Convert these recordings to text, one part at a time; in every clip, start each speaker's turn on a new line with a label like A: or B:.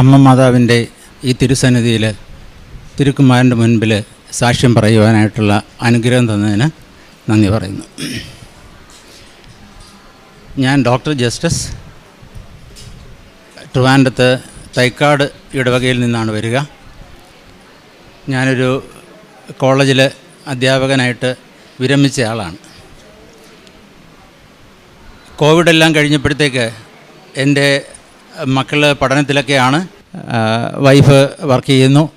A: അമ്മ മാതാവിന്റെ ഈ തിരുസന്നിധിയിൽ തിരുക്കുമാരന്റെ മുൻപിൽ സാക്ഷ്യം പറയുവാനായിട്ടുള്ള അനുഗ്രഹം തന്നതിന് നന്ദി പറയുന്നു. ഞാൻ ഡോക്ടർ ജസ്റ്റിസ് ട്രിവാൻഡത്ത് തൈക്കാട് ഇടവകയിൽ നിന്നാണ് വരിക. ഞാനൊരു കോളേജിൽ അധ്യാപകനായിട്ട് വിരമിച്ച ആളാണ്. കോവിഡെല്ലാം കഴിഞ്ഞപ്പോഴത്തേക്ക് എന്റെ മക്കൾ പഠനത്തിലൊക്കെയാണ് വൈഫ് വർക്ക് ചെയ്യുന്നു.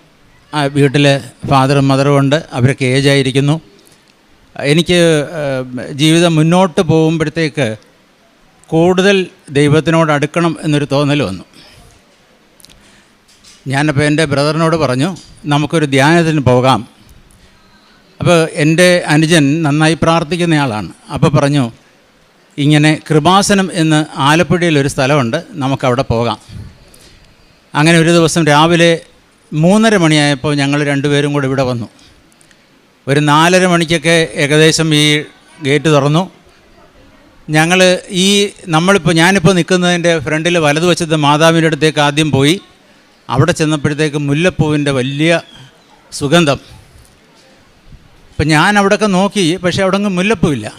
A: വീട്ടിൽ ഫാദറും മദറും ഉണ്ട്. അവരൊക്കെ ഏജായിരിക്കുന്നു. എനിക്ക് ജീവിതം മുന്നോട്ട് പോകുമ്പോഴത്തേക്ക് കൂടുതൽ ദൈവത്തിനോട് അടുക്കണം എന്നൊരു തോന്നൽ വന്നു. ഞാനപ്പോൾ എന്റെ ബ്രദറിനോട് പറഞ്ഞു നമുക്കൊരു ധ്യാനത്തിന് പോകാം. അപ്പോൾ എന്റെ അനുജൻ നന്നായി പ്രാർത്ഥിക്കുന്നയാളാണ് അപ്പോൾ പറഞ്ഞു ഇങ്ങനെ കൃപാസനം എന്ന് ആലപ്പുഴയിലൊരു സ്ഥലമുണ്ട്. നമുക്കവിടെ പോകാം. അങ്ങനെ ഒരു ദിവസം രാവിലെ മൂന്നര മണിയായപ്പോൾ ഞങ്ങൾ രണ്ടുപേരും കൂടെ ഇവിടെ വന്നു. ഒരു നാലര മണിക്കൊക്കെ ഏകദേശം ഈ ഗേറ്റ് തുറന്നു. ഞങ്ങൾ ഈ നമ്മളിപ്പോൾ ഞാനിപ്പോൾ നിൽക്കുന്നതിന്റെ ഫ്രണ്ടിൽ വലതുവശത്ത് മാതാവിന്റെ അടുത്തേക്ക് ആദ്യം പോയി. അവിടെ ചെന്നപ്പോഴത്തേക്ക് മുല്ലപ്പൂവിന്റെ വലിയ സുഗന്ധം. അപ്പം ഞാൻ അവിടെയൊക്കെ നോക്കി പക്ഷേ അവിടെ അങ്ങ് മുല്ലപ്പൂവില്ല.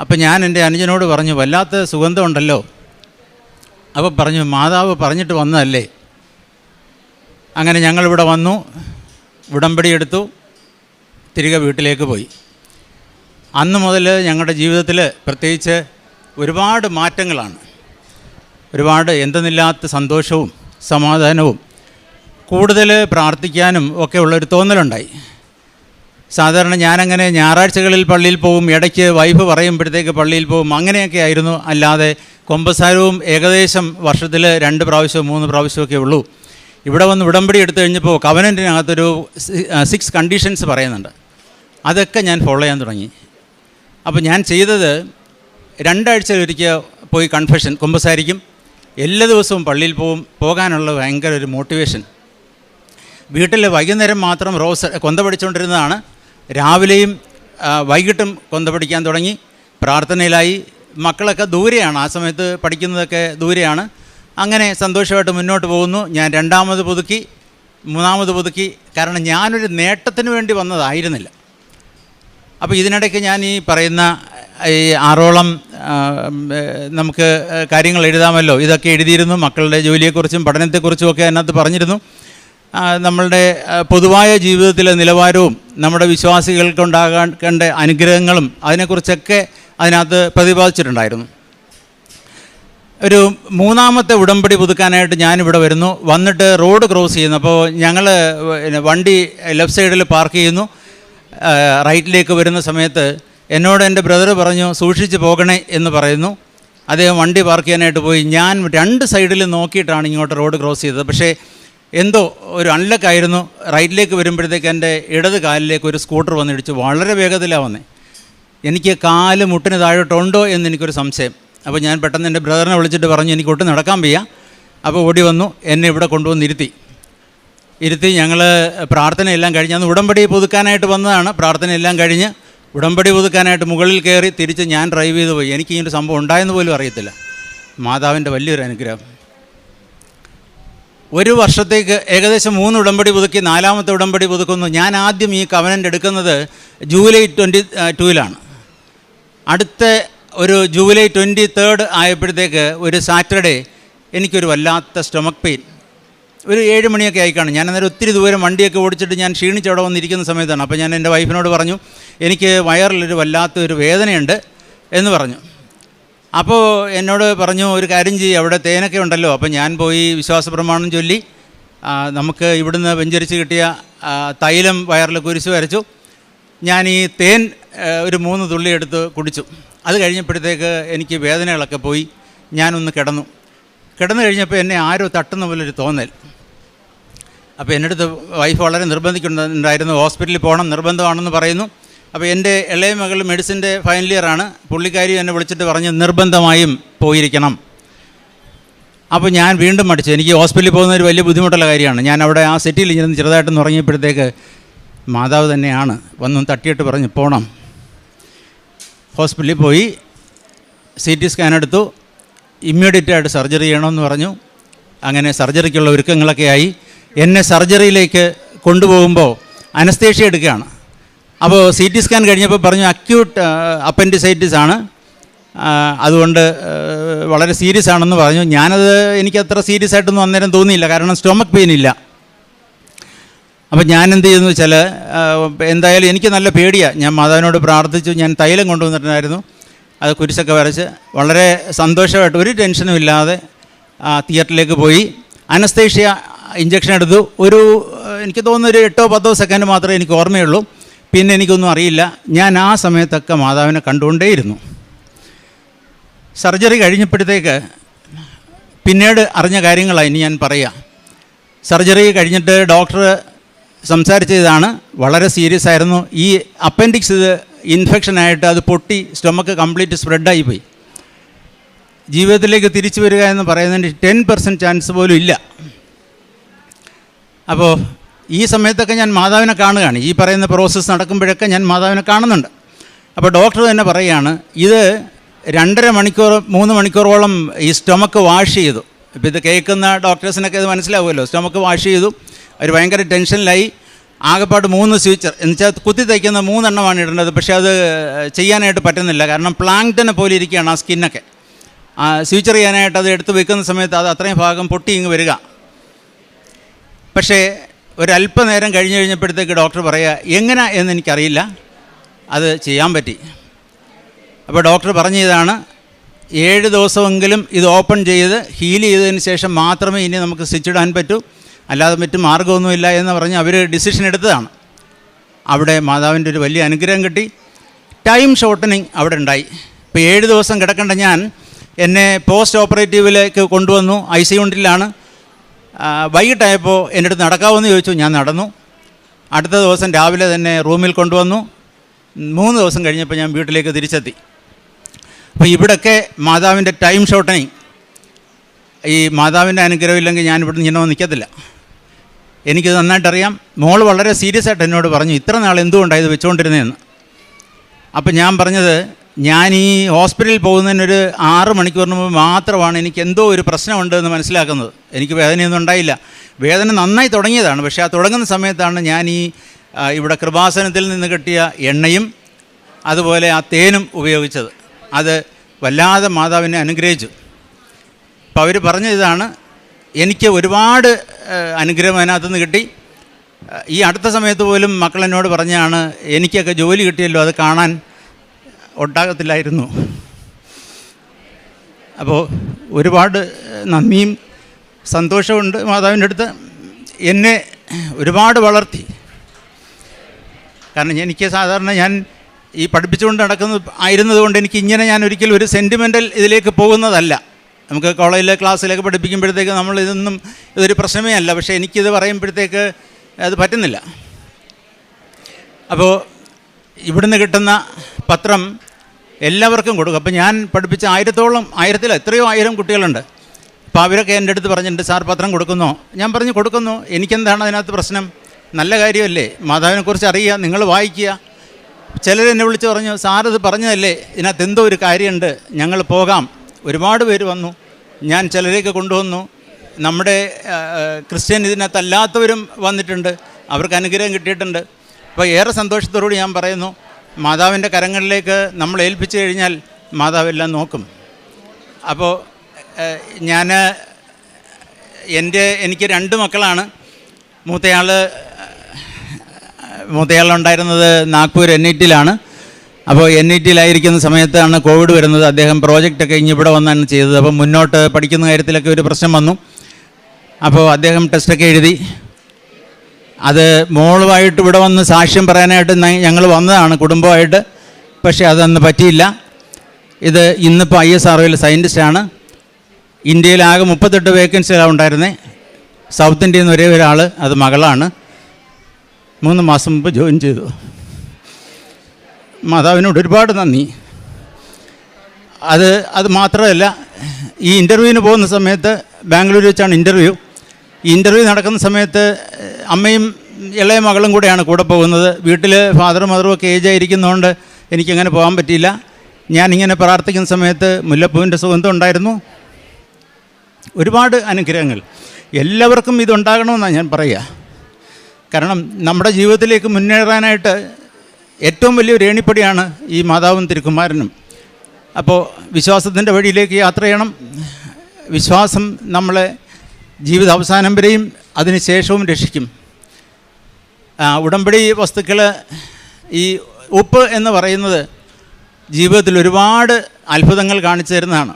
A: അപ്പം ഞാൻ എന്റെ അനുജനോട് പറഞ്ഞു വല്ലാത്ത സുഗന്ധമുണ്ടല്ലോ. അപ്പോൾ പറഞ്ഞു മാതാവ് പറഞ്ഞിട്ട് വന്നതല്ലേ? അങ്ങനെ ഞങ്ങളിവിടെ വന്നു ഉടമ്പടി എടുത്തു തിരികെ വീട്ടിലേക്ക് പോയി. അന്ന് മുതൽ ഞങ്ങളുടെ ജീവിതത്തിൽ പ്രത്യേകിച്ച് ഒരുപാട് മാറ്റങ്ങളാണ്. ഒരുപാട് എന്തെന്നില്ലാത്ത സന്തോഷവും സമാധാനവും കൂടുതൽ പ്രാർത്ഥിക്കാനും ഒക്കെ ഉള്ളൊരു തോന്നലുണ്ടായി. സാധാരണ ഞാനങ്ങനെ ഞായറാഴ്ചകളിൽ പള്ളിയിൽ പോകും ഇടയ്ക്ക് വൈഫ് പറയുമ്പോഴത്തേക്ക് പള്ളിയിൽ പോകും അങ്ങനെയൊക്കെ ആയിരുന്നു. അല്ലാതെ കൊമ്പസാരവും ഏകദേശം വർഷത്തിൽ രണ്ട് പ്രാവശ്യവും മൂന്ന് പ്രാവശ്യമൊക്കെ ഉള്ളൂ. ഇവിടെ വന്ന് ഉടമ്പടി എടുത്തു കഴിഞ്ഞപ്പോൾ കവനന്റിനകത്തൊരു സിക്സ് കണ്ടീഷൻസ് പറയുന്നുണ്ട്. അതൊക്കെ ഞാൻ ഫോളോ ചെയ്യാൻ തുടങ്ങി. അപ്പോൾ ഞാൻ ചെയ്തത് രണ്ടാഴ്ചയിലൊരിക്കൽ പോയി കൺഫെഷൻ കുമ്പസാരിക്കും. എല്ലാ ദിവസവും പള്ളിയിൽ പോകും പോകാനുള്ള ഭയങ്കര ഒരു മോട്ടിവേഷൻ വീട്ടിൽ വൈകുന്നേരം മാത്രം റോസ് കൊന്ത പഠിച്ചുകൊണ്ടിരുന്നതാണ് രാവിലെയും വൈകിട്ടും കൊന്ത പഠിക്കാൻ തുടങ്ങി. പ്രാർത്ഥനയിലായി. മക്കളൊക്കെ ദൂരെയാണ്. ആ സമയത്ത് പഠിക്കുന്നതൊക്കെ ദൂരെയാണ്. അങ്ങനെ സന്തോഷമായിട്ട് മുന്നോട്ട് പോകുന്നു. ഞാൻ രണ്ടാമത് പുതുക്കി മൂന്നാമത് പുതുക്കി. കാരണം ഞാനൊരു നേട്ടത്തിന് വേണ്ടി വന്നതായിരുന്നില്ല. അപ്പോൾ ഇതിനിടയ്ക്ക് ഞാൻ ഈ പറയുന്ന ഈ ആറോളം നമുക്ക് കാര്യങ്ങൾ എഴുതാമല്ലോ. ഇതൊക്കെ എഴുതിയിരുന്നു. മക്കളുടെ ജോലിയെക്കുറിച്ചും പഠനത്തെക്കുറിച്ചും ഒക്കെ അതിനകത്ത് പറഞ്ഞിരുന്നു. നമ്മളുടെ പൊതുവായ ജീവിതത്തിലെ നിലവാരവും നമ്മുടെ വിശ്വാസികൾക്കുണ്ടാകാൻ കണ്ട അനുഗ്രഹങ്ങളും അതിനെക്കുറിച്ചൊക്കെ അതിനകത്ത് പ്രതിപാദിച്ചിട്ടുണ്ടായിരുന്നു. ഒരു മൂന്നാമത്തെ ഉടമ്പടി പുതുക്കാനായിട്ട് ഞാനിവിടെ വരുന്നു. വന്നിട്ട് റോഡ് ക്രോസ് ചെയ്യുന്നു. അപ്പോൾ ഞങ്ങൾ വണ്ടി ലെഫ്റ്റ് സൈഡിൽ പാർക്ക് ചെയ്യുന്നു. റൈറ്റിലേക്ക് വരുന്ന സമയത്ത് എന്നോട് എന്റെ ബ്രദർ പറഞ്ഞു സൂക്ഷിച്ച് പോകണേ എന്ന് പറയുന്നു. അദ്ദേഹം വണ്ടി പാർക്ക് ചെയ്യാനായിട്ട് പോയി. ഞാൻ രണ്ട് സൈഡിൽ നോക്കിയിട്ടാണ് ഇങ്ങോട്ട് റോഡ് ക്രോസ് ചെയ്തത്. പക്ഷേ എന്തോ ഒരു അൺലക്കായിരുന്നു റൈറ്റിലേക്ക് വരുമ്പോഴത്തേക്ക് എന്റെ ഇടത് കാലിലേക്ക് ഒരു സ്കൂട്ടർ വന്നിടിച്ച് വളരെ വേഗത്തിലാണ് വന്നേ. എനിക്ക് കാൽ മുട്ടിന് താഴോട്ടുണ്ടോ എന്ന് എനിക്കൊരു സംശയം. അപ്പോൾ ഞാൻ പെട്ടെന്ന് എന്റെ ബ്രദറിനെ വിളിച്ചിട്ട് പറഞ്ഞു എനിക്ക് ഒട്ടും നടക്കാൻ വയ്യ. അപ്പോൾ ഓടി വന്നു എന്നെ ഇവിടെ കൊണ്ടുവന്ന് ഇരുത്തി. ഇരുത്തി ഞങ്ങൾ പ്രാർത്ഥനയെല്ലാം കഴിഞ്ഞ് അന്ന് ഉടമ്പടി പുതുക്കാനായിട്ട് വന്നതാണ്. പ്രാർത്ഥനയെല്ലാം കഴിഞ്ഞ് ഉടമ്പടി പുതുക്കാനായിട്ട് മുകളിൽ കയറി തിരിച്ച് ഞാൻ ഡ്രൈവ് ചെയ്ത് പോയി. എനിക്ക് ഇങ്ങനൊരു സംഭവം ഉണ്ടായെന്ന് പോലും അറിയത്തില്ല. മാതാവിന്റെ വലിയൊരു അനുഗ്രഹം. ഒരു വർഷത്തേക്ക് ഏകദേശം മൂന്ന് ഉടമ്പടി പുതുക്കി നാലാമത്തെ ഉടമ്പടി പുതുക്കുന്നു. ഞാൻ ആദ്യം ഈ കവനന്റ് എടുക്കുന്നത് ജൂലൈ ട്വന്റി ടൂവിലാണ് അടുത്ത ഒരു ജൂലൈ ട്വന്റി തേർഡ് ആയപ്പോഴത്തേക്ക് ഒരു സാറ്റർഡേ എനിക്കൊരു വല്ലാത്ത സ്റ്റൊമക്ക് പെയിൻ ഒരു ഏഴ് മണിയൊക്കെ ആയിക്കാണ്. ഞാൻ അന്നേരം ഒത്തിരി ദൂരം വണ്ടിയൊക്കെ ഓടിച്ചിട്ട് ഞാൻ ക്ഷീണിച്ച് അവിടെ വന്നിരിക്കുന്ന സമയത്താണ്. അപ്പോൾ ഞാൻ എന്റെ വൈഫിനോട് പറഞ്ഞു എനിക്ക് വയറിലൊരു വല്ലാത്തൊരു വേദനയുണ്ട് എന്ന് പറഞ്ഞു. അപ്പോൾ എന്നോട് പറഞ്ഞു ഒരു കാര്യം ചെയ്യും അവിടെ തേനൊക്കെ ഉണ്ടല്ലോ. അപ്പോൾ ഞാൻ പോയി വിശ്വാസ പ്രമാണം ചൊല്ലി നമുക്ക് ഇവിടുന്ന് വെഞ്ചരിച്ച് കിട്ടിയ തൈലം വയറിൽ കുരിശ് വരച്ചു. ഞാൻ ഈ തേൻ ഒരു മൂന്ന് തുള്ളി എടുത്ത് കുടിച്ചു. അത് കഴിഞ്ഞപ്പോഴത്തേക്ക് എനിക്ക് വേദനകളൊക്കെ പോയി. ഞാനൊന്ന് കിടന്നു. കിടന്നു കഴിഞ്ഞപ്പോൾ എന്നെ ആരോ തട്ടുന്ന പോലെ ഒരു തോന്നൽ. അപ്പോൾ എന്റെ അടുത്ത് വൈഫ് വളരെ നിർബന്ധിക്കുന്നുണ്ടായിരുന്നു. ഹോസ്പിറ്റലിൽ പോകണം നിർബന്ധമാണെന്ന് പറയുന്നു. അപ്പോൾ എന്റെ ഇളയ മകൾ മെഡിസിന്റെ ഫൈനൽ ഇയറാണ് പുള്ളിക്കാരി എന്നെ വിളിച്ചിട്ട് പറഞ്ഞ് നിർബന്ധമായും പോയിരിക്കണം. അപ്പോൾ ഞാൻ വീണ്ടും മടിച്ചു. എനിക്ക് ഹോസ്പിറ്റലിൽ പോകുന്ന ഒരു വലിയ ബുദ്ധിമുട്ടുള്ള കാര്യമാണ്. ഞാൻ അവിടെ ആ സെറ്റിൽ ഇരുന്ന് ചെറുതായിട്ടൊന്ന് ഉറങ്ങിയപ്പോഴത്തേക്ക് മാതാവ് തന്നെയാണ് വന്നും തട്ടിയിട്ട് പറഞ്ഞ് പോകണം ഹോസ്പിറ്റലിൽ പോയി സി ടി സ്കാൻ എടുത്തു ഇമ്മീഡിയറ്റ് ആയിട്ട് സർജറി ചെയ്യണമെന്ന് പറഞ്ഞു. അങ്ങനെ സർജറിക്കുള്ള ഒരുക്കങ്ങളൊക്കെ ആയി. എന്നെ സർജറിയിലേക്ക് കൊണ്ടുപോകുമ്പോൾ അനസ്തേഷ്യ എടുക്കുകയാണ്. അപ്പോൾ സി ടി സ്കാൻ കഴിഞ്ഞപ്പോൾ പറഞ്ഞു അക്യൂട്ട് അപ്പൻഡിസൈറ്റിസ് ആണ്. അതുകൊണ്ട് വളരെ സീരിയസ് ആണെന്ന് പറഞ്ഞു. ഞാനത് എനിക്ക് അത്ര സീരിയസ് ആയിട്ടൊന്നും അന്നേരം തോന്നിയില്ല. കാരണം സ്റ്റൊമക്ക് പെയിൻ ഇല്ല. അപ്പം ഞാൻ എന്ത് ചെയ്യുന്നു വെച്ചാൽ എന്തായാലും എനിക്ക് നല്ല പേടിയാണ് ഞാൻ മാതാവിനോട് പ്രാർത്ഥിച്ചു. ഞാൻ തൈലം കൊണ്ടുവന്നിട്ടുണ്ടായിരുന്നു. അത് കുരിശൊക്കെ വരച്ച് വളരെ സന്തോഷമായിട്ട് ഒരു ടെൻഷനും ഇല്ലാതെ തിയേറ്ററിലേക്ക് പോയി. അനസ്തേഷ്യ ഇഞ്ചക്ഷൻ എടുത്തു. ഒരു എനിക്ക് തോന്നുന്നു ഒരു എട്ടോ പത്തോ സെക്കൻഡ് മാത്രമേ എനിക്ക് ഓർമ്മയുള്ളൂ. പിന്നെ എനിക്കൊന്നും അറിയില്ല. ഞാൻ ആ സമയത്തൊക്കെ മാതാവിനെ കണ്ടുകൊണ്ടേയിരുന്നു. സർജറി കഴിഞ്ഞപ്പോഴത്തേക്ക് പിന്നീട് അറിഞ്ഞ കാര്യങ്ങളാണ് ഇനി ഞാൻ പറയാം. സർജറി കഴിഞ്ഞിട്ട് ഡോക്ടർ സംസാരിച്ചതാണ്. വളരെ സീരിയസ് ആയിരുന്നു. ഈ അപ്പൻഡിക്സ് ഇത് ഇൻഫെക്ഷനായിട്ട് അത് പൊട്ടി സ്റ്റൊമക്ക് കംപ്ലീറ്റ് സ്പ്രെഡായി പോയി. ജീവിതത്തിലേക്ക് തിരിച്ചു വരിക എന്ന് പറയുന്നതിന് ടെൻ പെർസെന്റ് ചാൻസ് പോലും ഇല്ല. അപ്പോൾ ഈ സമയത്തൊക്കെ ഞാൻ മാതാവിനെ കാണുകയാണ്. ഈ പറയുന്ന പ്രോസസ്സ് നടക്കുമ്പോഴൊക്കെ ഞാൻ മാതാവിനെ കാണുന്നുണ്ട്. അപ്പോൾ ഡോക്ടർ തന്നെ പറയുകയാണ് ഇത് രണ്ടര മണിക്കൂർ മൂന്ന് മണിക്കൂറോളം ഈ സ്റ്റൊമക്ക് വാഷ് ചെയ്തു. ഇപ്പോൾ ഇത് കേൾക്കുന്ന ഡോക്ടേഴ്സിനൊക്കെ ഇത് മനസ്സിലാവുമല്ലോ. സ്റ്റൊമക്ക് വാഷ് ചെയ്തു. അവർ ഭയങ്കര ടെൻഷനിലായി. ആകെപ്പാട് മൂന്ന് സ്വിച്ചർ എന്നുവെച്ചാൽ കുത്തി തയ്ക്കുന്ന മൂന്നെണ്ണമാണ് ഇടേണ്ടത്. പക്ഷേ അത് ചെയ്യാനായിട്ട് പറ്റുന്നില്ല. കാരണം പ്ലാങ്ക്ടനെ പോലെ ഇരിക്കുകയാണ് ആ സ്കിന്നൊക്കെ സ്വിച്ചർ ചെയ്യാനായിട്ട് അത് എടുത്ത് വെക്കുന്ന സമയത്ത് അത് അത്രയും ഭാഗം പൊട്ടി ഇങ്ങ് വരിക. പക്ഷേ ഒരല്പനേരം കഴിഞ്ഞ് കഴിഞ്ഞപ്പോഴത്തേക്ക് ഡോക്ടർ പറയുക എങ്ങനെ എന്ന് എനിക്കറിയില്ല. അത് ചെയ്യാൻ പറ്റി. അപ്പോൾ ഡോക്ടർ പറഞ്ഞതാണ് ഏഴ് ദിവസമെങ്കിലും ഇത് ഓപ്പൺ ചെയ്ത് ഹീൽ ചെയ്തതിന് ശേഷം മാത്രമേ ഇനി നമുക്ക് സ്റ്റിച്ചിടാൻ പറ്റൂ. അല്ലാതെ മറ്റു മാർഗമൊന്നുമില്ല എന്ന് പറഞ്ഞ് അവർ ഡിസിഷൻ എടുത്തതാണ്. അവിടെ മാതാവിന്റെ ഒരു വലിയ അനുഗ്രഹം കിട്ടി. ടൈം ഷോർട്ടനിങ് അവിടെ ഉണ്ടായി. ഇപ്പോൾ ഏഴ് ദിവസം കിടക്കേണ്ട ഞാൻ എന്നെ പോസ്റ്റ് ഓപ്പറേറ്റീവിലേക്ക് കൊണ്ടുവന്നു. ഐ സി യൂണിറ്റിലാണ്. ആ, വൈകിട്ടായപ്പോൾ എന്റെ അടുത്ത് നടക്കാമെന്ന് ചോദിച്ചു. ഞാൻ നടന്നു. അടുത്ത ദിവസം രാവിലെ തന്നെ റൂമിൽ കൊണ്ടുവന്നു. മൂന്ന് ദിവസം കഴിഞ്ഞപ്പോൾ ഞാൻ വീട്ടിലേക്ക് തിരിച്ചെത്തി. അപ്പോൾ ഇവിടൊക്കെ മാതാവിന്റെ ടൈം ഷോർട്ടനിങ് ഈ മാതാവിന്റെ അനുഗ്രഹം ഇല്ലെങ്കിൽ ഞാൻ ഇവിടെ ഇങ്ങനെ നിൽക്കത്തില്ല എനിക്കിത് നന്നായിട്ടറിയാം മോൾ വളരെ സീരിയസ് ആയിട്ട് എന്നോട് പറഞ്ഞു ഇത്ര നാൾ എന്തുകൊണ്ടാണ് ഇത് വെച്ചുകൊണ്ടിരുന്നതെന്ന് അപ്പം ഞാൻ പറഞ്ഞത് ഞാൻ ഈ ഹോസ്പിറ്റലിൽ പോകുന്നതിനൊരു ആറ് മണിക്കൂറിന് മുമ്പ് മാത്രമാണ് എനിക്ക് എന്തോ ഒരു പ്രശ്നമുണ്ട് എന്ന് മനസ്സിലാക്കുന്നത്. എനിക്ക് വേദനയൊന്നും ഉണ്ടായില്ല. വേദന നന്നായി തുടങ്ങിയതാണ്. പക്ഷേ ആ തുടങ്ങുന്ന സമയത്താണ് ഞാൻ ഈ ഇവിടെ കൃപാസനത്തിൽ നിന്ന് കിട്ടിയ എണ്ണയും അതുപോലെ ആ തേനും ഉപയോഗിച്ചത്. അത് വല്ലാതെ മാതാവിനെ അനുഗ്രഹിച്ചു. അപ്പോൾ അവർ പറഞ്ഞ ഇതാണ് എനിക്ക് ഒരുപാട് അനുഗ്രഹം അതിനകത്തുനിന്ന് കിട്ടി. ഈ അടുത്ത സമയത്ത് പോലും മക്കളെന്നോട് പറഞ്ഞാണ് എനിക്കൊക്കെ ജോലി കിട്ടിയല്ലോ അത് കാണാൻ. ഒട്ടാകത്തില്ലായിരുന്നു അപ്പോൾ ഒരുപാട് നന്ദിയും സന്തോഷമുണ്ട് മാതാവിന്റെ അടുത്ത്. എന്നെ ഒരുപാട് വളർത്തി. കാരണം എനിക്ക് സാധാരണ ഞാൻ ഈ പഠിപ്പിച്ചുകൊണ്ട് നടക്കുന്ന ആയിരുന്നതുകൊണ്ട് എനിക്ക് ഇങ്ങനെ ഞാൻ ഒരിക്കലും ഒരു സെന്റിമെന്റൽ ഇതിലേക്ക് പോകുന്നതല്ല. നമുക്ക് കോളേജിലെ ക്ലാസ്സിലൊക്കെ പഠിപ്പിക്കുമ്പോഴത്തേക്ക് നമ്മൾ ഇതൊന്നും ഇതൊരു പ്രശ്നമേ അല്ല. പക്ഷേ എനിക്കിത് പറയുമ്പോഴത്തേക്ക് അത് പറ്റുന്നില്ല. അപ്പോൾ ഇവിടുന്ന് കിട്ടുന്ന പത്രം എല്ലാവർക്കും കൊടുക്കും. അപ്പം ഞാൻ പഠിപ്പിച്ച ആയിരത്തോളം ആയിരത്തിൽ എത്രയോ ആയിരം കുട്ടികളുണ്ട്. അപ്പോൾ അവരൊക്കെ എന്റെ അടുത്ത് പറഞ്ഞിട്ടുണ്ട് സാർ പത്രം കൊടുക്കുന്നോ. ഞാൻ പറഞ്ഞു കൊടുക്കുന്നു. എനിക്കെന്താണ് അതിനകത്ത് പ്രശ്നം? നല്ല കാര്യമല്ലേ? മാതാവിനെക്കുറിച്ച് അറിയുക നിങ്ങൾ വായിക്കുക. ചിലരെന്നെ വിളിച്ച് പറഞ്ഞു സാറത് പറഞ്ഞതല്ലേ? ഇതിനകത്ത് എന്തോ ഒരു കാര്യമുണ്ട്. ഞങ്ങൾ പോകാം. ഒരുപാട് പേര് വന്നു. ഞാൻ ചിലരെയൊക്കെ കൊണ്ടുവന്നു. നമ്മുടെ ക്രിസ്ത്യൻ ക്രിസ്ത്യൻ ഇതിനകത്തല്ലാത്തവരും വന്നിട്ടുണ്ട്. അവർക്ക് അനുഗ്രഹം കിട്ടിയിട്ടുണ്ട്. അപ്പോൾ ഏറെ സന്തോഷത്തോടുകൂടി ഞാൻ പറയുന്നു മാതാവിന്റെ കരങ്ങളിലേക്ക് നമ്മൾ ഏൽപ്പിച്ചു കഴിഞ്ഞാൽ മാതാവെല്ലാം നോക്കും. അപ്പോൾ ഞാൻ എന്റെ എനിക്ക് രണ്ട് മക്കളാണ്. മൂത്തയാൾ മൂത്തയാളുണ്ടായിരുന്നത് നാഗ്പൂർ എൻ ഐ ടിയിലാണ് അപ്പോൾ എൻ ഐ ടിയിലായിരിക്കുന്ന സമയത്താണ് കോവിഡ് വരുന്നത്. അദ്ദേഹം പ്രോജക്റ്റൊക്കെ ഇനി ഇവിടെ വന്നാണ് ചെയ്തത്. അപ്പോൾ മുന്നോട്ട് പഠിക്കുന്ന കാര്യത്തിലൊക്കെ ഒരു പ്രശ്നം വന്നു. അപ്പോൾ അദ്ദേഹം ടെസ്റ്റൊക്കെ എഴുതി. അത് മോളുമായിട്ട് ഇവിടെ വന്ന് സാക്ഷ്യം പറയാനായിട്ട് ഞങ്ങൾ വന്നതാണ് കുടുംബമായിട്ട്. പക്ഷേ അതന്ന് പറ്റിയില്ല. ഇത് ഇന്നിപ്പോൾ ഐ എസ് ആർ സയന്റിസ്റ്റാണ് ഇന്ത്യയിലാകെ മുപ്പത്തെട്ട് വേക്കൻസികളാണ് ഉണ്ടായിരുന്നത് സൗത്ത് ഇന്ത്യയിൽ നിന്ന് ഒരേ ഒരാൾ അത് മകളാണ്. മൂന്ന് മാസം മുമ്പ് ജോയിൻ ചെയ്തു. മാതാവിനോട് ഒരുപാട് നന്ദി. അത് അത് മാത്രമല്ല ഈ ഇന്റർവ്യൂവിന് പോകുന്ന സമയത്ത് ബാംഗ്ലൂർ വെച്ചാണ് ഇന്റർവ്യൂ ഇന്റർവ്യൂ നടക്കുന്ന സമയത്ത് അമ്മയും ഇളയ മകളും കൂടെയാണ് കൂടെ പോകുന്നത്. വീട്ടിൽ ഫാദറും മദറും ഒക്കെ ഏജ് ആയിരിക്കുന്നതുകൊണ്ട് എനിക്കങ്ങനെ പോകാൻ പറ്റിയില്ല. ഞാനിങ്ങനെ പ്രാർത്ഥിക്കുന്ന സമയത്ത് മുല്ലപ്പൂവിന്റെ സുഗന്ധം ഉണ്ടായിരുന്നു. ഒരുപാട് അനുഗ്രഹങ്ങൾ. എല്ലാവർക്കും ഇതുണ്ടാകണമെന്നാണ് ഞാൻ പറയുക. കാരണം നമ്മുടെ ജീവിതത്തിലേക്ക് മുന്നേറാനായിട്ട് ഏറ്റവും വലിയൊരു ഏണിപ്പടിയാണ് ഈ മാതാവും തിരുക്കുമാരനും. അപ്പോൾ വിശ്വാസത്തിന്റെ വഴിയിലേക്ക് യാത്ര ചെയ്യണം. വിശ്വാസം നമ്മളെ ജീവിത അവസാനം വരെയും അതിനുശേഷവും രക്ഷിക്കും. ഉടമ്പടി വസ്തുക്കൾ ഈ ഉപ്പ് എന്ന് പറയുന്നത് ജീവിതത്തിൽ ഒരുപാട് അത്ഭുതങ്ങൾ കാണിച്ചു തരുന്നതാണ്.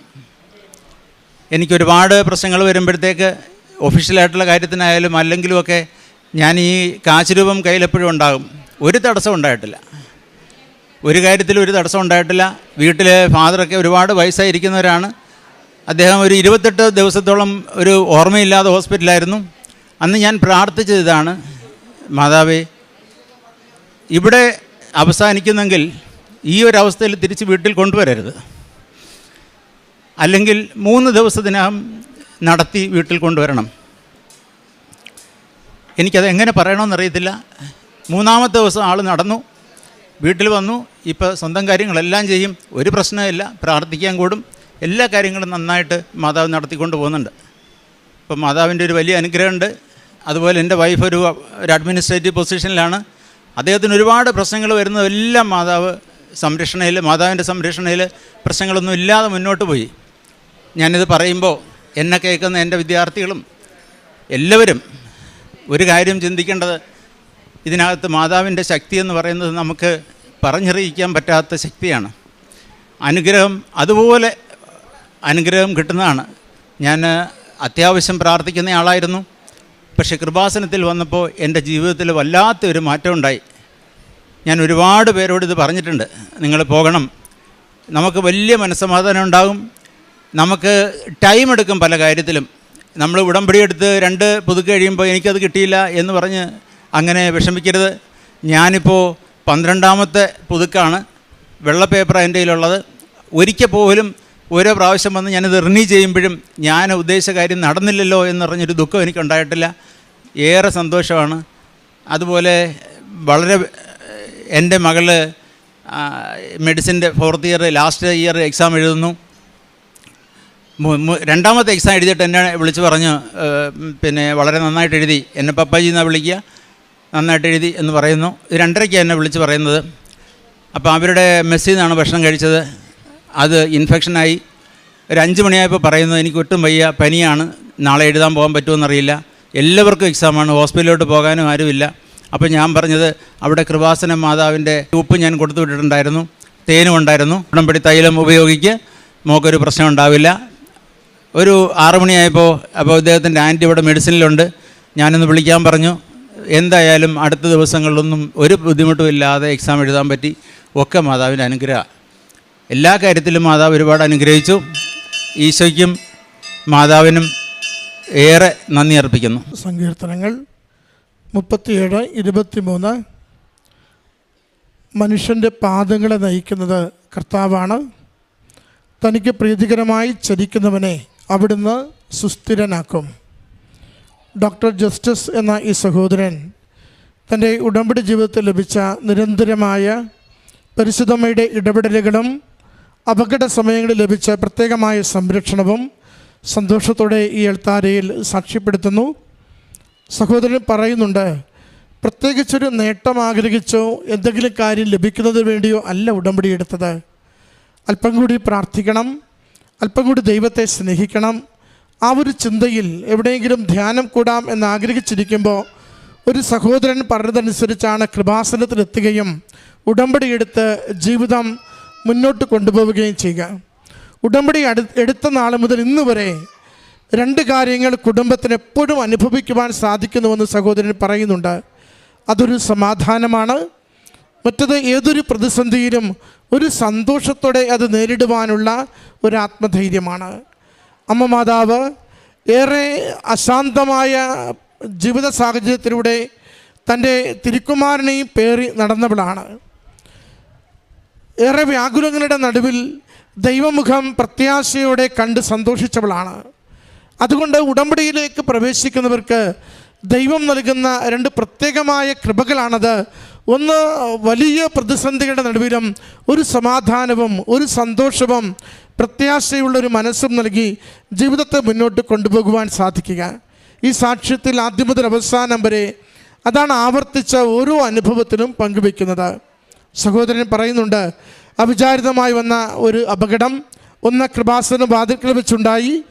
A: എനിക്ക് ഒരുപാട് പ്രശ്നങ്ങൾ വരുമ്പോഴത്തേക്ക് ഒഫീഷ്യലായിട്ടുള്ള കാര്യത്തിനായാലും അല്ലെങ്കിലുമൊക്കെ ഞാൻ ഈ കാശ് രൂപം കയ്യിലെപ്പോഴും ഉണ്ടാകും. ഒരു തടസ്സം ഉണ്ടായിട്ടില്ല. ഒരു കാര്യത്തിലും ഒരു തടസ്സം ഉണ്ടായിട്ടില്ല. വീട്ടിലെ ഫാദറൊക്കെ ഒരുപാട് വയസ്സായിരിക്കുന്നവരാണ്. അദ്ദേഹം ഒരു ഇരുപത്തെട്ട് ദിവസത്തോളം ഒരു ഓർമ്മയില്ലാതെ ഹോസ്പിറ്റലായിരുന്നു അന്ന് ഞാൻ പ്രാർത്ഥിച്ചത് ഇതാണ് മാതാവേ ഇവിടെ അവസാനിക്കുന്നെങ്കിൽ ഈ ഒരു അവസ്ഥയിൽ തിരിച്ച് വീട്ടിൽ കൊണ്ടുവരരുത്. അല്ലെങ്കിൽ മൂന്ന് ദിവസത്തിനകം നടത്തി വീട്ടിൽ കൊണ്ടുവരണം. എനിക്കത് എങ്ങനെ പറയണമെന്നറിയത്തില്ല. മൂന്നാമത്തെ ദിവസം ആൾ നടന്നു വീട്ടിൽ വന്നു. ഇപ്പോൾ സ്വന്തം കാര്യങ്ങളെല്ലാം ചെയ്യും. ഒരു പ്രശ്നമില്ല പ്രാർത്ഥിക്കാൻ കൂടും. എല്ലാ കാര്യങ്ങളും നന്നായിട്ട് മാതാവ് നടത്തിക്കൊണ്ട് പോകുന്നുണ്ട്. ഇപ്പം മാതാവിന്റെ ഒരു വലിയ അനുഗ്രഹമുണ്ട്. അതുപോലെ എന്റെ വൈഫ് ഒരു ഒരു അഡ്മിനിസ്ട്രേറ്റീവ് പൊസിഷനിലാണ് അദ്ദേഹത്തിന് ഒരുപാട് പ്രശ്നങ്ങൾ വരുന്നതെല്ലാം മാതാവ് സംരക്ഷണയിൽ മാതാവിന്റെ സംരക്ഷണയിൽ പ്രശ്നങ്ങളൊന്നും ഇല്ലാതെ മുന്നോട്ട് പോയി. ഞാനിത് പറയുമ്പോൾ എന്നെ കേൾക്കുന്ന എന്റെ വിദ്യാർത്ഥികളും എല്ലാവരും ഒരു കാര്യം ചിന്തിക്കേണ്ടത് ഇതിനകത്ത് മാതാവിന്റെ ശക്തി എന്ന് പറയുന്നത് നമുക്ക് പറഞ്ഞറിയിക്കാൻ പറ്റാത്ത ശക്തിയാണ്. അനുഗ്രഹം അതുപോലെ അനുഗ്രഹം കിട്ടുന്നതാണ്. ഞാൻ അത്യാവശ്യം പ്രാർത്ഥിക്കുന്ന ആളായിരുന്നു പക്ഷേ കൃപാസനത്തിൽ വന്നപ്പോൾ എന്റെ ജീവിതത്തിൽ വല്ലാത്തൊരു മാറ്റം ഉണ്ടായി ഞാൻ ഒരുപാട് പേരോട് ഇത് പറഞ്ഞിട്ടുണ്ട്. നിങ്ങൾ പോകണം. നമുക്ക് വലിയ മനസ്സമാധാനം ഉണ്ടാകും. നമുക്ക് ടൈം എടുക്കും പല കാര്യത്തിലും. നമ്മൾ ഉടമ്പടി എടുത്ത് രണ്ട് പുതുക്കി കഴിയുമ്പോൾ എനിക്കത് കിട്ടിയില്ല എന്ന് പറഞ്ഞ് അങ്ങനെ വിഷമിക്കരുത്. ഞാനിപ്പോൾ പന്ത്രണ്ടാമത്തെ പുതുക്കാണ്. വെള്ള പേപ്പർ എന്റെ കയ്യിലുള്ളത്. ഒരിക്കൽ പോലും ഓരോ പ്രാവശ്യം വന്ന് ഞാനിത് റിന്യൂ ചെയ്യുമ്പോഴും ഞാൻ ഉദ്ദേശിച്ച കാര്യം നടന്നില്ലല്ലോ എന്ന് പറഞ്ഞൊരു ദുഃഖം എനിക്കുണ്ടായിട്ടില്ല. ഏറെ സന്തോഷമാണ്. അതുപോലെ വളരെ എന്റെ മകൾ മെഡിസിന്റെ fourth year last year exam എഴുതുന്നു. രണ്ടാമത്തെ എക്സാം എഴുതിയിട്ട് എന്നെ വിളിച്ച് പറഞ്ഞു പിന്നെ വളരെ നന്നായിട്ട് എഴുതി. എന്നെ പപ്പാജി എന്നാണ് വിളിക്കുക? നന്നായിട്ട് എഴുതി എന്ന് പറയുന്നു. രണ്ടരയ്ക്കാണ് രണ്ടരയ്ക്ക് എന്നെ വിളിച്ച് പറയുന്നത്. അപ്പോൾ അവരുടെ മെസ്സിൽ നിന്നാണ് ഭക്ഷണം കഴിച്ചത്. അത് ഇൻഫെക്ഷനായി. ഒരു അഞ്ച് മണിയായപ്പോൾ പറയുന്നത് എനിക്ക് ഒട്ടും വയ്യ പനിയാണ് നാളെ എഴുതാൻ പോകാൻ പറ്റുമെന്നറിയില്ല. എല്ലാവർക്കും എക്സാമാണ് ഹോസ്പിറ്റലിലോട്ട് പോകാനും ആരുമില്ല. അപ്പോൾ ഞാൻ പറഞ്ഞത് അവിടെ കൃപാസന മാതാവിന്റെ ഉപ്പ് ഞാൻ കൊടുത്തു വിട്ടിട്ടുണ്ടായിരുന്നു തേനും ഉണ്ടായിരുന്നു. ഉടമ്പടി തൈലം ഉപയോഗിച്ച് മോക്കൊരു പ്രശ്നം ഉണ്ടാവില്ല. ഒരു ആറു മണിയായപ്പോൾ അപ്പോൾ ഇദ്ദേഹത്തിന്റെ ആന്റി ഇവിടെ മെഡിസിനിലുണ്ട്. ഞാനൊന്ന് വിളിക്കാൻ പറഞ്ഞു എന്തായാലും അടുത്ത ദിവസങ്ങളിലൊന്നും ഒരു ബുദ്ധിമുട്ടും ഇല്ലാതെ എക്സാം എഴുതാൻ പറ്റി. ഒക്കെ മാതാവിന്റെ അനുഗ്രഹം. എല്ലാ കാര്യത്തിലും മാതാവ് ഒരുപാട് അനുഗ്രഹിച്ചു. ഈശോയ്ക്കും മാതാവിനും ഏറെ നന്ദി അർപ്പിക്കുന്നു.
B: സങ്കീർത്തനങ്ങൾ മുപ്പത്തിയേഴ് ഇരുപത്തിമൂന്ന്. മനുഷ്യന്റെ പാദങ്ങളെ നയിക്കുന്നത് കർത്താവാണ്. തനിക്ക് പ്രീതികരമായി ചരിക്കുന്നവനെ അവിടുന്ന് സുസ്ഥിരനാക്കും. ഡോക്ടർ ജസ്റ്റിസ് എന്ന ഈ സഹോദരൻ തന്റെ ഉടമ്പടി ജീവിതത്തിൽ ലഭിച്ച നിരന്തരമായ പരിശുദ്ധമ്മയുടെ ഇടപെടലുകളും അപകട സമയങ്ങളിൽ ലഭിച്ച പ്രത്യേകമായ സംരക്ഷണവും സന്തോഷത്തോടെ ഈ എൽത്താരയിൽ സാക്ഷ്യപ്പെടുത്തുന്നു. സഹോദരൻ പറയുന്നുണ്ട് പ്രത്യേകിച്ചൊരു നേട്ടം ആഗ്രഹിച്ചോ എന്തെങ്കിലും കാര്യം ലഭിക്കുന്നതിന് വേണ്ടിയോ അല്ല ഉടമ്പടി എടുത്തത്. അല്പം കൂടി പ്രാർത്ഥിക്കണം അല്പം കൂടി ദൈവത്തെ സ്നേഹിക്കണം. ആ ഒരു ചിന്തയിൽ എവിടെയെങ്കിലും ധ്യാനം കൂടാം എന്ന് ആഗ്രഹിച്ചിരിക്കുമ്പോൾ ഒരു സഹോദരൻ പറഞ്ഞതനുസരിച്ചാണ് കൃപാസനത്തിലെത്തുകയും ഉടമ്പടിയെടുത്ത് ജീവിതം മുന്നോട്ട് കൊണ്ടുപോവുകയും ചെയ്യുക. ഉടമ്പടി അടു എടുത്ത നാൾ മുതൽ ഇന്ന് വരെ രണ്ട് കാര്യങ്ങൾ കുടുംബത്തിന് എപ്പോഴും അനുഭവിക്കുവാൻ സാധിക്കുന്നുവെന്ന് സഹോദരൻ പറയുന്നുണ്ട്. അതൊരു സമാധാനമാണ്. മറ്റത് ഏതൊരു പ്രതിസന്ധിയിലും ഒരു സന്തോഷത്തോടെ അത് നേരിടുവാനുള്ള ഒരു ആത്മധൈര്യമാണ്. അമ്മ മാതാവ് ഏറെ അശാന്തമായ ജീവിത സാഹചര്യത്തിലൂടെ തന്റെ തിരുക്കുമാരനെയും പേറി നടന്നവളാണ്. ഏറെ വ്യാകുലങ്ങളുടെ നടുവിൽ ദൈവമുഖം പ്രത്യാശയോടെ കണ്ട് സന്തോഷിച്ചവളാണ്. അതുകൊണ്ട് ഉടമ്പടിയിലേക്ക് പ്രവേശിക്കുന്നവർക്ക് ദൈവം നൽകുന്ന രണ്ട് പ്രത്യേകമായ കൃപകളാണത്. ഒന്ന് വലിയ പ്രതിസന്ധികളുടെ നടുവിലും ഒരു സമാധാനവും ഒരു സന്തോഷവും പ്രത്യാശയുള്ളൊരു മനസ്സും നൽകി ജീവിതത്തെ മുന്നോട്ട് കൊണ്ടുപോകുവാൻ സാധിക്കുക. ഈ സാക്ഷ്യത്തിൽ ആദ്യം മുതൽ അവസാനം വരെ അതാണ് ആവർത്തിച്ച ഓരോ അനുഭവത്തിലും പങ്കുവെക്കുന്നത് സഹോദരൻ പറയുന്നുണ്ട് അവിചാരിതമായി വന്ന ഒരു അപകടം ഒന്ന് കൃപാസന വാതിൽക്കൽ വെച്ചുണ്ടായി.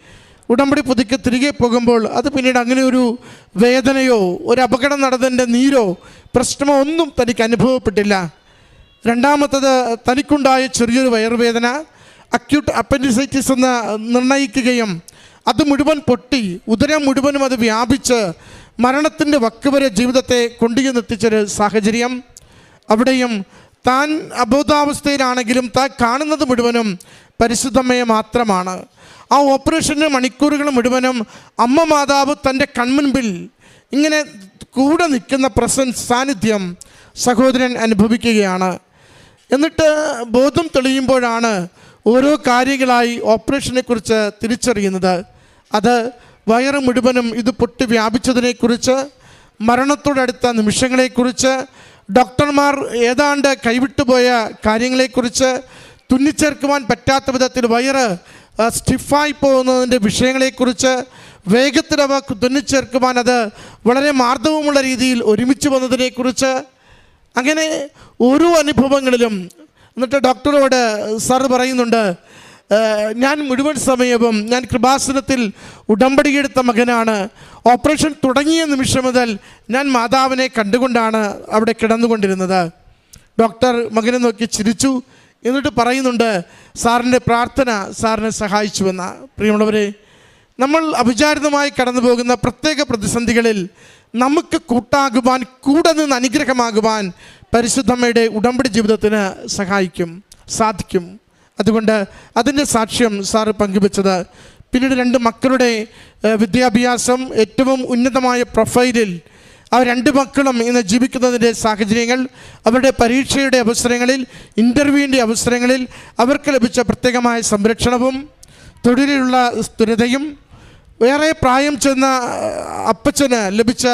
B: ഉടമ്പടി പുതുക്കി തിരികെ പോകുമ്പോൾ അത് പിന്നീട് അങ്ങനെ ഒരു വേദനയോ ഒരു അപകടം നടന്നതിന്റെ നീരോ പ്രശ്നമോ ഒന്നും തനിക്ക് അനുഭവപ്പെട്ടില്ല. രണ്ടാമത്തത് തനിക്കുണ്ടായ ചെറിയൊരു വയറുവേദന അക്യൂട്ട് അപ്പൻഡിസൈറ്റിസ് എന്ന് നിർണയിക്കുകയും അത് മുഴുവൻ പൊട്ടി ഉദരം മുഴുവനും അത് വ്യാപിച്ച് മരണത്തിന്റെ വക്ക് വരെ ജീവിതത്തെ കൊണ്ടുചെന്നെത്തിച്ചൊരു സാഹചര്യം. അവിടെയും താൻ അബോധാവസ്ഥയിലാണെങ്കിലും താൻ കാണുന്നത് മുഴുവനും പരിശുദ്ധമ്മയെ മാത്രമാണ്. ആ ഓപ്പറേഷന്റെ മണിക്കൂറുകൾ മുഴുവനും അമ്മ മാതാവ് തന്റെ കൺമുൻപിൽ ഇങ്ങനെ കൂടെ നിൽക്കുന്ന പ്രസൻസ് സാന്നിധ്യം സഹോദരൻ അനുഭവിക്കുകയാണ്. എന്നിട്ട് ബോധം തെളിയുമ്പോഴാണ് ഓരോ കാര്യങ്ങളായി ഓപ്പറേഷനെക്കുറിച്ച് തിരിച്ചറിയുന്നത്. അത് വയറ് മുഴുവനും ഇത് പൊട്ടി വ്യാപിച്ചതിനെക്കുറിച്ച് മരണത്തോടടുത്ത നിമിഷങ്ങളെക്കുറിച്ച് ഡോക്ടർമാർ ഏതാണ്ട് കൈവിട്ടുപോയ കാര്യങ്ങളെക്കുറിച്ച് തുന്നിച്ചേർക്കുവാൻ പറ്റാത്ത വിധത്തിൽ വയറ് സ്റ്റിഫായി പോകുന്നതിന്റെ വിഷയങ്ങളെക്കുറിച്ച് വേഗത്തിലവ തുന്നിച്ചേർക്കുവാൻ അത് വളരെ മാർദ്ദവമുള്ള രീതിയിൽ ഒരുമിച്ച് വന്നതിനെക്കുറിച്ച് അങ്ങനെ ഓരോ അനുഭവങ്ങളിലും എന്നിട്ട് ഡോക്ടറോട് സാർ പറയുന്നുണ്ട് "ഏഹ്, ഞാൻ മുഴുവൻ സമയവും ഞാൻ കൃപാസനത്തിൽ ഉടമ്പടിയെടുത്ത മകനാണ്. ഓപ്പറേഷൻ തുടങ്ങിയ നിമിഷം മുതൽ ഞാൻ മാതാവിനെ കണ്ടുകൊണ്ടാണ് അവിടെ കിടന്നുകൊണ്ടിരുന്നത്. ഡോക്ടർ മകനെ നോക്കി ചിരിച്ചു. എന്നിട്ട് പറയുന്നുണ്ട് സാറിന്റെ പ്രാർത്ഥന സാറിനെ സഹായിച്ചുവെന്ന. പ്രിയമുള്ളവരെ നമ്മൾ അവിചാരിതമായി കടന്നു പോകുന്ന പ്രത്യേക പ്രതിസന്ധികളിൽ നമുക്ക് കൂട്ടാകുവാൻ കൂടെ നിന്ന് അനുഗ്രഹമാകുവാൻ പരിശുദ്ധമ്മയുടെ ഉടമ്പടി ജീവിതത്തിന് സഹായിക്കും സാധിക്കും. അതുകൊണ്ട് അതിന്റെ സാക്ഷ്യം സാറ് പങ്കുവെച്ചത്. പിന്നീട് രണ്ട് മക്കളുടെ വിദ്യാഭ്യാസം ഏറ്റവും ഉന്നതമായ പ്രൊഫൈലിൽ ആ രണ്ട് മക്കളും ഇന്ന് ജീവിക്കുന്നതിന്റെ സാഹചര്യങ്ങൾ അവരുടെ പരീക്ഷയുടെ അവസരങ്ങളിൽ ഇന്റർവ്യൂവിന്റെ അവസരങ്ങളിൽ അവർക്ക് ലഭിച്ച പ്രത്യേകമായ സംരക്ഷണവും തൊഴിലിലുള്ള സ്ഥിരതയും വേറെ പ്രായം ചെന്ന അപ്പച്ചന് ലഭിച്ച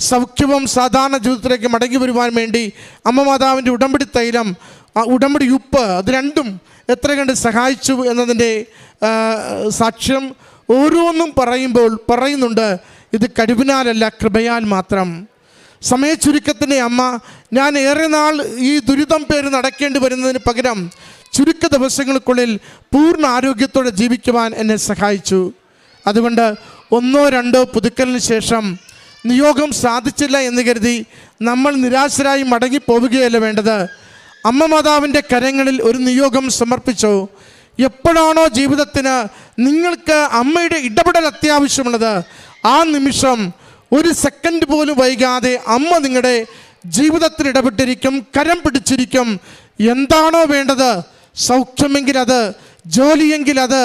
B: സൗഖ്യവും സാധാരണ ജീവിതത്തിലേക്ക് മടങ്ങി വരുവാൻ വേണ്ടി അമ്മ മാതാവിന്റെ ഉടമ്പടി തൈലം ആ ഉടമ്പടി ഉപ്പ് അത് രണ്ടും എത്ര കണ്ട് സഹായിച്ചു എന്നതിന്റെ സാക്ഷ്യം ഓരോന്നും പറയുമ്പോൾ പറയുന്നുണ്ട് ഇത് കഴിവിനാലല്ല കൃപയാൽ മാത്രം. സമയച്ചുരുക്കത്തിന്റെ അമ്മ ഞാൻ ഏറെ നാൾ ഈ ദുരിതം പേര് നടക്കേണ്ടി വരുന്നതിന് പകരം ചുരുക്ക ദിവസങ്ങൾക്കുള്ളിൽ പൂർണ ആരോഗ്യത്തോടെ ജീവിക്കുവാൻ എന്നെ സഹായിച്ചു. അതുകൊണ്ട് ഒന്നോ രണ്ടോ പുതുക്കലിന് ശേഷം നിയോഗം സാധിച്ചില്ല എന്ന് കരുതി നമ്മൾ നിരാശരായി മടങ്ങിപ്പോവുകയല്ല വേണ്ടത്. അമ്മ മാതാവിന്റെ കരങ്ങളിൽ ഒരു നിയോഗം സമർപ്പിച്ചോ. എപ്പോഴാണോ ജീവിതത്തിന് നിങ്ങൾക്ക് അമ്മയുടെ ഇടപെടൽ അത്യാവശ്യമുള്ളത് ആ നിമിഷം ഒരു സെക്കൻഡ് പോലും വൈകാതെ അമ്മ നിങ്ങളുടെ ജീവിതത്തിൽ ഇടപെട്ടിരിക്കും കരം പിടിച്ചിരിക്കും. എന്താണോ വേണ്ടത്? സൗഖ്യമെങ്കിൽ അത് ജോലിയെങ്കിൽ അത്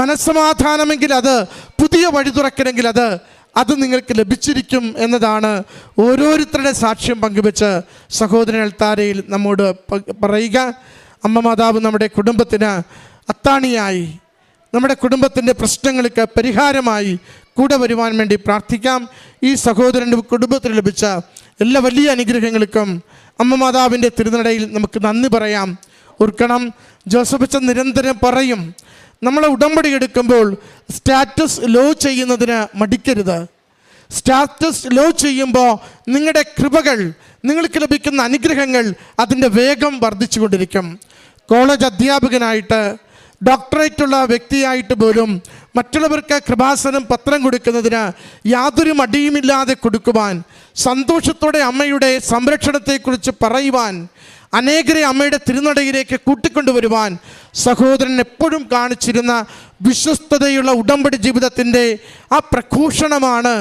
B: മനസ്സമാധാനമെങ്കിൽ അത് പുതിയ വഴി തുറക്കണമെങ്കിൽ അത് അത് നിങ്ങൾക്ക് ലഭിച്ചിരിക്കും എന്നതാണ് ഓരോരുത്തരുടെ സാക്ഷ്യം പങ്കുവെച്ച് സഹോദരൻ അൽത്താരയിൽ നമ്മോട് പറയുക. അമ്മ മാതാവ് നമ്മുടെ കുടുംബത്തിന് അത്താണിയായി. നമ്മുടെ കുടുംബത്തിന്റെ പ്രശ്നങ്ങൾക്ക് പരിഹാരമായി കൂടെ വരുവാൻ വേണ്ടി പ്രാർത്ഥിക്കാം. ഈ സഹോദരന്റെ കുടുംബത്തിന് ലഭിച്ച എല്ലാ വലിയ അനുഗ്രഹങ്ങൾക്കും അമ്മ മാതാവിന്റെ തിരുനടയിൽ നമുക്ക് നന്ദി പറയാം. ഓർക്കണം ജോസഫച്ച നിരന്തരം പറയും നമ്മൾ ഉടമ്പടി എടുക്കുമ്പോൾ സ്റ്റാറ്റസ് ലോ ചെയ്യുന്നതിന് മടിക്കരുത്. സ്റ്റാറ്റസ് ലോ ചെയ്യുമ്പോൾ നിങ്ങളുടെ കൃപകൾ നിങ്ങൾക്ക് ലഭിക്കുന്ന അനുഗ്രഹങ്ങൾ അതിന്റെ വേഗം വർദ്ധിച്ചുകൊണ്ടിരിക്കും കോളേജ് അധ്യാപകനായിട്ട് ഡോക്ടറേറ്റുള്ള വ്യക്തിയായിട്ട് പോലും മറ്റുള്ളവർക്ക് കൃപാസനം പത്രം കൊടുക്കുന്നതിന് യാതൊരു മടിയുമില്ലാതെ കൊടുക്കുവാൻ സന്തോഷത്തോടെ അമ്മയുടെ സംരക്ഷണത്തെക്കുറിച്ച് പറയുവാൻ അനേകരെ അമ്മയുടെ തിരുനടയിലേക്ക് കൂട്ടിക്കൊണ്ടുവരുവാൻ സഹോദരൻ എപ്പോഴും കാണിച്ചിരുന്ന വിശ്വസ്തതയുള്ള ഉടമ്പടി ജീവിതത്തിന്റെ ആ പ്രഘോഷണമാണ്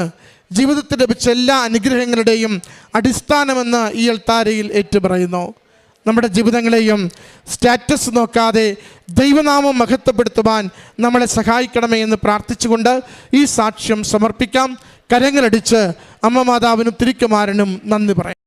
B: ജീവിതത്തിൽ ലഭിച്ച എല്ലാ അനുഗ്രഹങ്ങളുടെയും അടിസ്ഥാനമെന്ന് ഈ എൽത്താരയിൽ ഏറ്റുപറയുന്നു. നമ്മുടെ ജീവിതങ്ങളെയും സ്റ്റാറ്റസ് നോക്കാതെ ദൈവനാമം മഹത്വപ്പെടുത്തുവാൻ നമ്മളെ സഹായിക്കണമേ എന്ന് പ്രാർത്ഥിച്ചുകൊണ്ട് ഈ സാക്ഷ്യം സമർപ്പിക്കാം. കരങ്ങളടിച്ച് അമ്മ മാതാവിനും തിരിക്കുമാരനും നന്ദി പറയാം.